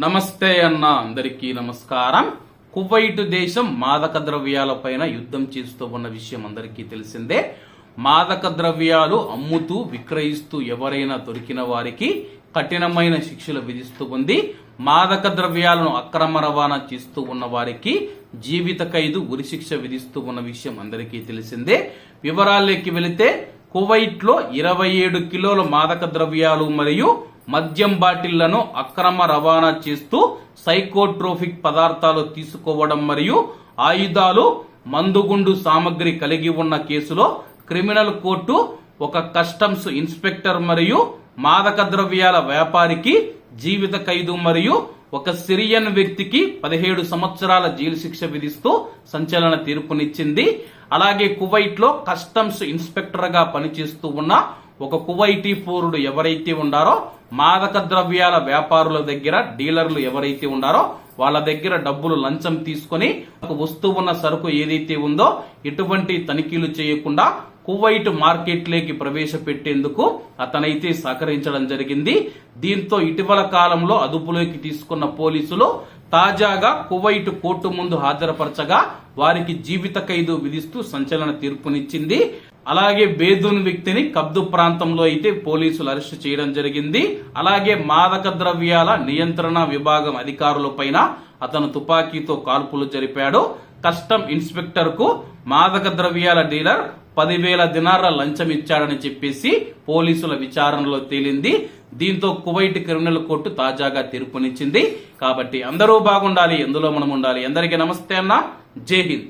నమస్తే అన్న అందరికీ నమస్కారం. కువైట్ దేశం మాదక ద్రవ్యాలపైన యుద్ధం చేస్తూ ఉన్న విషయం అందరికీ తెలిసిందే. మాదక ద్రవ్యాలు అమ్ముతూ విక్రయిస్తూ ఎవరైనా దొరికిన వారికి కఠినమైన శిక్షలు విధిస్తూ ఉంది. మాదక ద్రవ్యాలను అక్రమ రవాణా చేస్తూ ఉన్న వారికి జీవిత ఖైదు ఉరిశిక్ష విధిస్తూ ఉన్న విషయం అందరికీ తెలిసిందే. వివరాల్లోకి వెళితే కువైట్లో ఇరవై ఏడు కిలోల మాదక ద్రవ్యాలు మరియు మద్యం బాటిళ్ళను అక్రమ రవాణా చేస్తూ సైకోట్రోఫిక్ పదార్థాలు తీసుకోవడం మరియు ఆయుధాలు మందుగుండు సామగ్రి కలిగి ఉన్న కేసులో క్రిమినల్ కోర్టు ఒక కస్టమ్స్ ఇన్స్పెక్టర్ మరియు మాదక ద్రవ్యాల వ్యాపారికి జీవిత ఖైదు మరియు ఒక సిరియన్ వ్యక్తికి పదిహేడు సంవత్సరాల జైలు శిక్ష విధిస్తూ సంచలన తీర్పునిచ్చింది. అలాగే కువైట్లో కస్టమ్స్ ఇన్స్పెక్టర్గా పనిచేస్తూ ఉన్న ఒక కువైటీ పౌరుడు ఎవరైతే ఉండారో మాదక ద్రవ్యాల వ్యాపారుల దగ్గర డీలర్లు ఎవరైతే ఉన్నారో వాళ్ళ దగ్గర డబ్బులు లంచం తీసుకొని ఒక వస్తువు ఉన్న సరుకు ఏదైతే ఉందో ఎటువంటి తనిఖీలు చేయకుండా కువైట్ మార్కెట్లోకి ప్రవేశపెట్టేందుకు అతనైతే సహకరించడం జరిగింది. దీంతో ఇటీవల కాలంలో అదుపులోకి తీసుకున్న పోలీసులు తాజాగా కువైట్ కోర్టు ముందు హాజరుపరచగా వారికి జీవిత ఖైదు విధిస్తూ సంచలన తీర్పునిచ్చింది. అలాగే బేదూన్ వ్యక్తిని కబ్దు ప్రాంతంలో అయితే పోలీసులు అరెస్టు చేయడం జరిగింది. అలాగే మాదక ద్రవ్యాల నియంత్రణ విభాగం అధికారులపైన అతను తుపాకీతో కాల్పులు జరిపాడు. కస్టమ్ ఇన్స్పెక్టర్కు మాదక ద్రవ్యాల డీలర్ పదివేల దినార్ల లంచం ఇచ్చాడని చెప్పేసి పోలీసుల విచారణలో తేలింది. దీంతో కువైట్ క్రిమినల్ కోర్టు తాజాగా తీర్పునిచ్చింది. కాబట్టి అందరూ బాగుండాలి ఎందులో మనం ఉండాలి అందరికీ నమస్తే అన్న. జై హింద్.